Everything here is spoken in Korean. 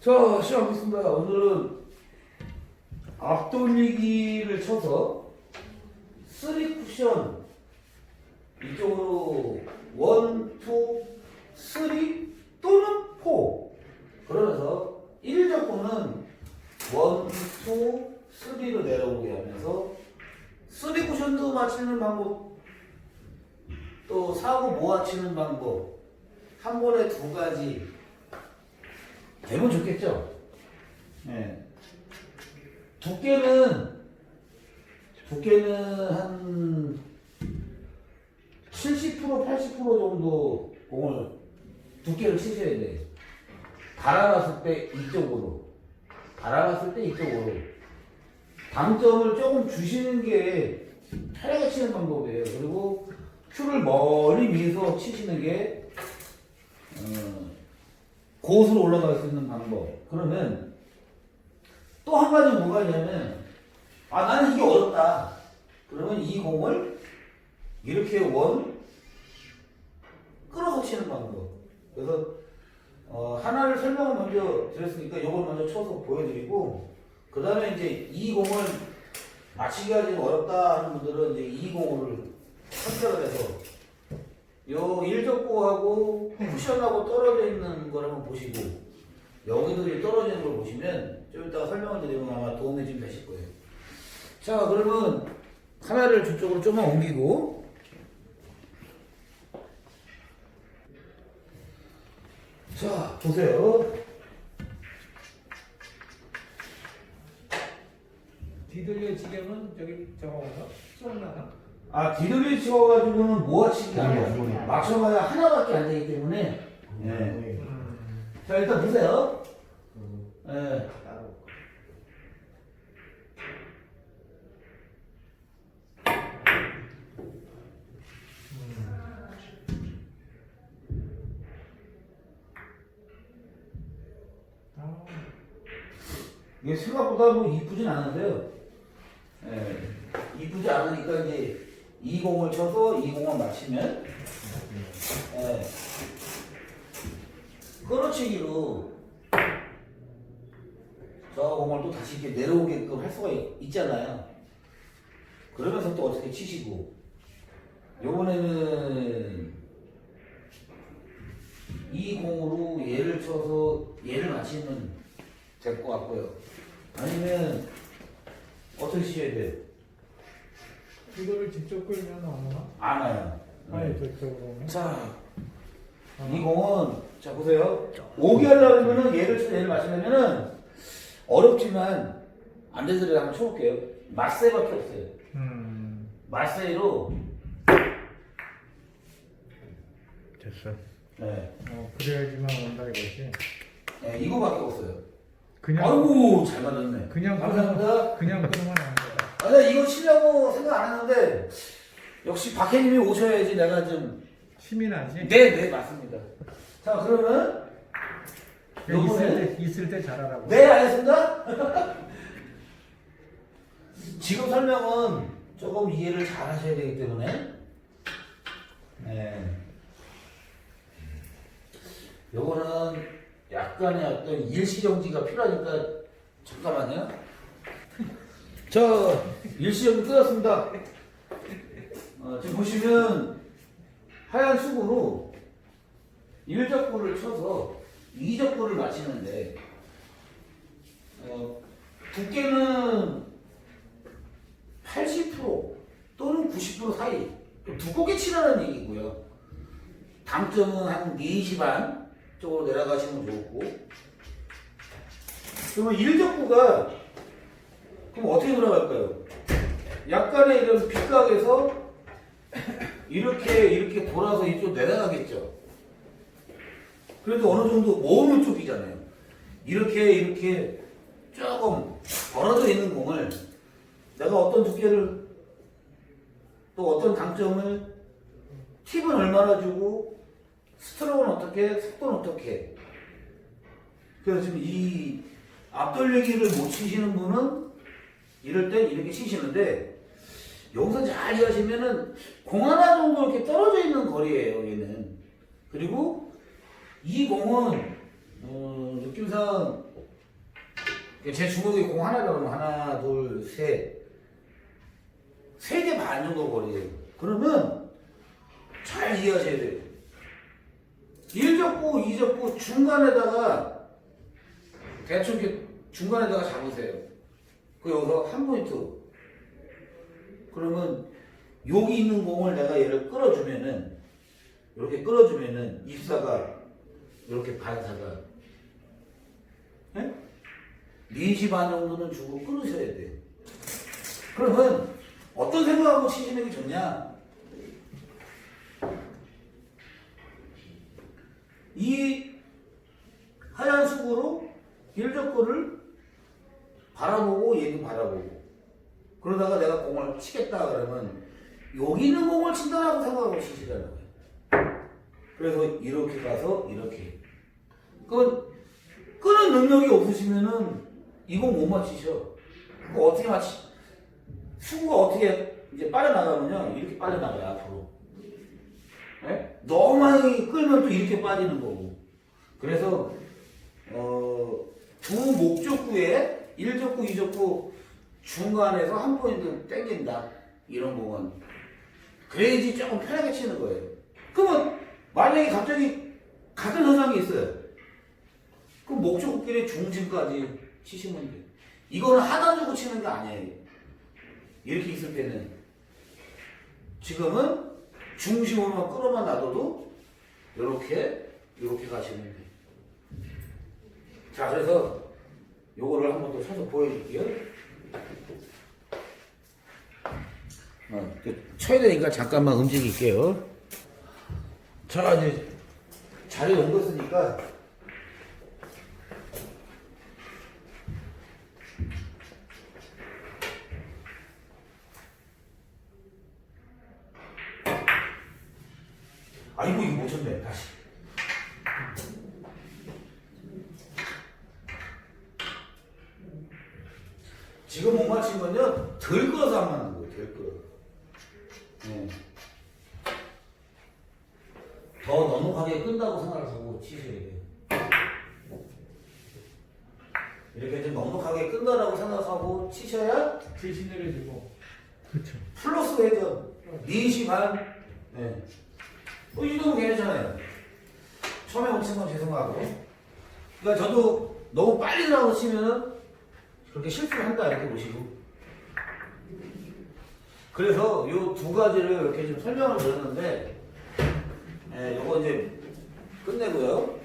자, 시작하겠습니다. 오늘은 앞돌리기를 쳐서 쓰리 쿠션 이쪽으로 원, 투, 쓰리 또는 포 그러면서 1적구는 원, 투, 쓰리로 내려오게 하면서 쓰리 쿠션도 맞히는 방법 또 사고 모아치는 방법 한 번에 두 가지 되면 좋겠죠? 네. 두께는 두께는 한 70% 80% 정도 공을 두께를 치셔야 돼. 달아놨을 때 이쪽으로 달아놨을 때 이쪽으로 당점을 조금 주시는 게 편하게 치는 방법이에요. 그리고 큐를 멀리 위에서 치시는 게 어, 고수로 올라갈 수 있는 방법. 그러면 또 한 가지 뭐가 있냐면, 아, 나는 이게 어렵다. 그러면 이 공을 이렇게 원, 끌어서 치는 방법. 그래서, 어, 하나를 설명을 먼저 드렸으니까 이걸 먼저 쳐서 보여드리고, 그 다음에 이제 이 공을 맞히기가 좀 어렵다 하는 분들은 이제 이 공을 선택을 해서 요 일적구하고 쿠션하고 떨어져 있는 걸 한번 보시고 여기도 이제 떨어져 있는 걸 보시면 좀 이따가 설명을 드리면 아마 도움이 좀 되실 거예요. 자 그러면 카메라를 저쪽으로 좀만 옮기고 자 보세요. 뒤돌려 지경은 저기 저거가 수업나가 아 뒤돌리 치워가지고는 모아치기가 아니에요. 맞춰봐야 하나밖에 안 되기 때문에 네. 자 일단 보세요. 네. 아, 이게 생각보다 뭐 이쁘진 않은데요. 예, 이쁘지 않으니까 이제 이 공을 쳐서 이 공을 맞히면 예, 끌어치기로 저 공을 또 다시 이렇게 내려오게끔 할 수가 있, 있잖아요. 그러면서 또 어떻게 치시고 요번에는 이 공으로 얘를 쳐서 얘를 맞히면 될 것 같고요. 아니면 어떻게 치셔야 돼요? 이거를 직접 끌면 얼마나? 안 와요. 아니 저쪽으로 자, 이 공은 자 보세요. 오기 하려면은 얘를 쳐 얘를 맞추려면은 어렵지만 안 되더라도 한번 쳐볼게요. 맞세밖에 없어요. 음 맞세로 됐어 네, 어 그래야지만 온다 이거지 네 이거밖에 없어요. 그냥 아이고 잘 맞았네. 그냥 감사합니다. 그냥 끌면 안 돼. 아, 나 이거 치려고 생각 안 했는데 역시 박혜님이 오셔야지 내가 좀 힘이 나지? 네, 네, 맞습니다. 자, 그러면 그냥 요번에- 있을 때 있을 때 잘하라고 네, 알겠습니다. 지금 설명은 조금 이해를 잘 하셔야 되기 때문에 네. 요거는 약간의 어떤 일시정지가 필요하니까 잠깐만요. 자, 일시정지 끝났습니다. 어, 지금 보시면 하얀 수구로 1적구를 쳐서 2적구를 맞히는데 어, 두께는 80% 또는 90% 사이 좀 두껍게 치라는 얘기고요. 당점은 한 4시 반 쪽으로 내려가시면 좋고 그러면 1적구가 그럼 어떻게 돌아갈까요? 약간의 이런 빗각에서 이렇게 이렇게 돌아서 이쪽 내려가겠죠. 그래도 어느 정도 모으는 쪽이잖아요. 이렇게 이렇게 조금 벌어져 있는 공을 내가 어떤 두께를 또 어떤 강점을 팁은 얼마나 주고 스트로크는 어떻게 속도는 어떻게 그래서 지금 이 앞돌리기를 못 치시는 분은 이럴 때 이렇게 치시는데 여기서 잘 이해하시면은 공 하나 정도 이렇게 떨어져 있는 거리예요 얘는 그리고 이 공은 어, 느낌상 제 주먹이 공 하나 그러면 하나, 둘, 셋. 세 개 반 정도 거리에요. 그러면 잘 이해하셔야 돼요. 1접구, 2접구 중간에다가 대충 이렇게 중간에다가 잡으세요. 그 여기서 한 포인트. 그러면 여기 있는 공을 내가 얘를 끌어주면은 이렇게 끌어주면은 입사가 이렇게 반사가 예? 4시 반 정도는 주고 끊으셔야 돼. 그러면 어떤 생각하고 치시는 게 좋냐? 이 하얀 수구로 일적구를 바라보고 얘도 바라보고 그러다가 내가 공을 치겠다 그러면 여기 있는 공을 친다라고 생각하고 치시라는 거예요. 그래서 이렇게 가서 이렇게 그 끄는 능력이 없으시면은 이거 못 맞히셔. 그거 어떻게 맞히? 수구가 어떻게 이제 빠져나가면요. 이렇게 빠져나가요, 앞으로. 예? 너무 많이 끌면 또 이렇게 빠지는 거고. 그래서, 어, 두 목적구에 1적구, 2적구 중간에서 한 포인트 땡긴다. 이런 공은. 그래야지 조금 편하게 치는 거예요. 그러면 만약에 갑자기 같은 현상이 있어요. 그 목적끼리 중심까지 치시면 돼요. 이거는 하나 주고 치는 게 아니에요. 이렇게 있을 때는 지금은 중심으로만 끌어만 놔둬도 이렇게 이렇게 가시면 돼요. 자 그래서 요거를 한번 더 쳐서 보여줄게요. 어, 그 쳐야 되니까 잠깐만 움직일게요. 자 이제 자리 옮겼으니까 아이고 이거 못 쳤네 다시 지금 못 맞힌 건요 덜 끌어서 안 맞는 거예요 덜 끌어 네. 더 넉넉하게 끈다고 생각하고 치셔야 돼요 이렇게 좀 넉넉하게 끈다라고 생각하고 치셔야 대신 내려주고. 그렇죠. 플러스 회전 4시 반 네. 뭐, 이 정도면 괜찮아요. 처음에 못친건 죄송하고. 그러니까 저도 너무 빨리 들어가서 치면은 그렇게 실수를 한다 이렇게 보시고. 그래서 요두 가지를 이렇게 좀 설명을 드렸는데, 예, 요거 이제 끝내고요.